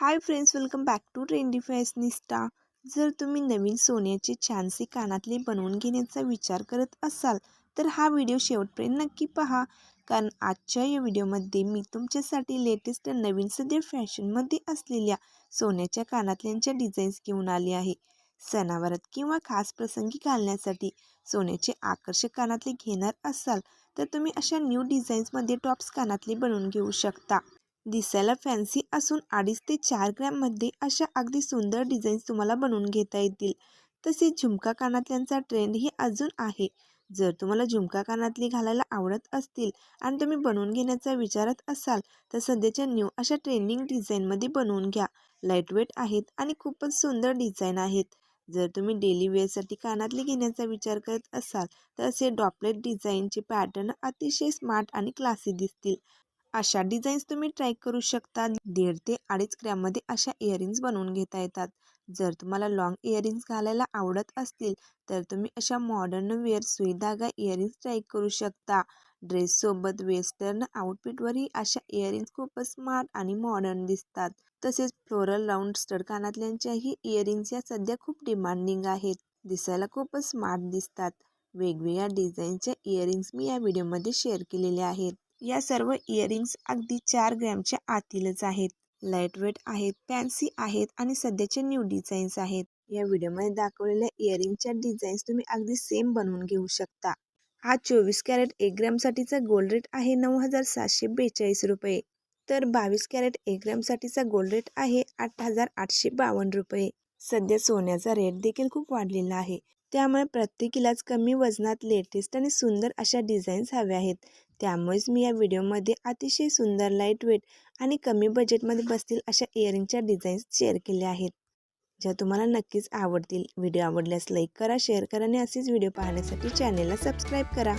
Hi friends welcome back to trendy fashionista जर तुम्ही नवीन सोन्याचे छानसे कानातले बनवून घेण्याचा विचार करत असाल तर हा व्हिडिओ शेवटपर्यंत नक्की पहा. कारण आजच्या या व्हिडिओमध्ये मी तुमच्यासाठी लेटेस्ट नवीन सध्या फॅशनमध्ये असलेल्या सोन्याच्या कानातल्यांच्या डिझाईन्स घेऊन आली आहे. सणावारात किंवा खास प्रसंगी घालण्यासाठी सोन्याचे आकर्षक कानातले घेणार असाल तर तुम्ही अशा न्यू डिझाईन्समध्ये टॉप्स कानातले बनवून घेऊ शकता. दिसायला फॅन्सी असून अडीच ते चार ग्रॅममध्ये अशा अगदी सुंदर डिझाईन्स तुम्हाला बनवून घेता येतील. तसेच झुमका कानातल्यांचा ट्रेंडही अजून आहे. जर तुम्हाला झुमका कानातली घालायला आवडत असतील आणि तुम्ही बनवून घेण्याचा विचारत असाल तर सध्याच्या न्यू अशा ट्रेंडिंग डिझाईनमध्ये बनवून घ्या. लाईटवेट आहेत आणि खूपच सुंदर डिझाईन आहेत. जर तुम्ही डेली वेअरसाठी कानातले घेण्याचा विचार करत असाल तर असे डॉपलेट डिझाईनचे पॅटर्न अतिशय स्मार्ट आणि क्लासी दिसतील. अशा डिझाईन्स तुम्ही ट्राय करू शकता. दीड ते अडीच ग्रॅममध्ये अशा इयरिंग्स बनवून घेता येतात. जर तुम्हाला लॉंग इयरिंग्स घालायला आवडत असतील तर तुम्ही अशा मॉडर्न वेअर सुई धागा इयरिंग्स ट्राय करू शकता. ड्रेससोबत वेस्टर्न आउटफिटवरही अशा इयरिंग्स खूपच स्मार्ट आणि मॉडर्न दिसतात. तसेच फ्लोरल राऊंड स्टड कानातल्यांच्याही इयरिंग्स या सध्या खूप डिमांडिंग आहेत. दिसायला खूपच स्मार्ट दिसतात. वेगवेगळ्या डिझाईनच्या इयरिंग्स मी या व्हिडिओमध्ये शेअर केलेल्या आहेत. या सर्व इयरिंग्स अगदी चार ग्रॅमच्या आतीलच आहेत. लाईटवेट आहेत फॅन्सी आहेत आणि सध्याचे न्यू डिझाईन्स आहेत. या व्हिडिओमध्ये दाखवलेल्या इयरिंगच्या डिझाईन्स तुम्ही अगदी सेम बनवून घेऊ शकता. हा चोवीस कॅरेट एक ग्रॅमसाठीचा गोल्ड रेट आहे नऊ हजार सातशे बेचाळीस रुपये. तर बावीस कॅरेट एक ग्रॅमसाठीचा गोल्ड रेट आहे आठ हजार आठशे बावन्न रुपये. सध्या सोन्याचा रेट देखील खूप वाढलेला आहे. त्यामुळे प्रत्येकीलाच कमी वजनात लेटेस्ट आणि सुंदर अशा डिझाईन्स हव्या आहेत. त्यामुळेच मी या व्हिडिओमध्ये अतिशय सुंदर लाइट वेट आणि कमी बजेटमध्ये बसतील अशा इयरिंगच्या डिझाईन्स शेअर केल्या आहेत. ज्या तुम्हाला नक्कीच आवडतील. व्हिडिओ आवडल्यास लाईक करा शेअर करा आणि असेच व्हिडिओ पाहण्यासाठी चॅनेलला सबस्क्राईब करा.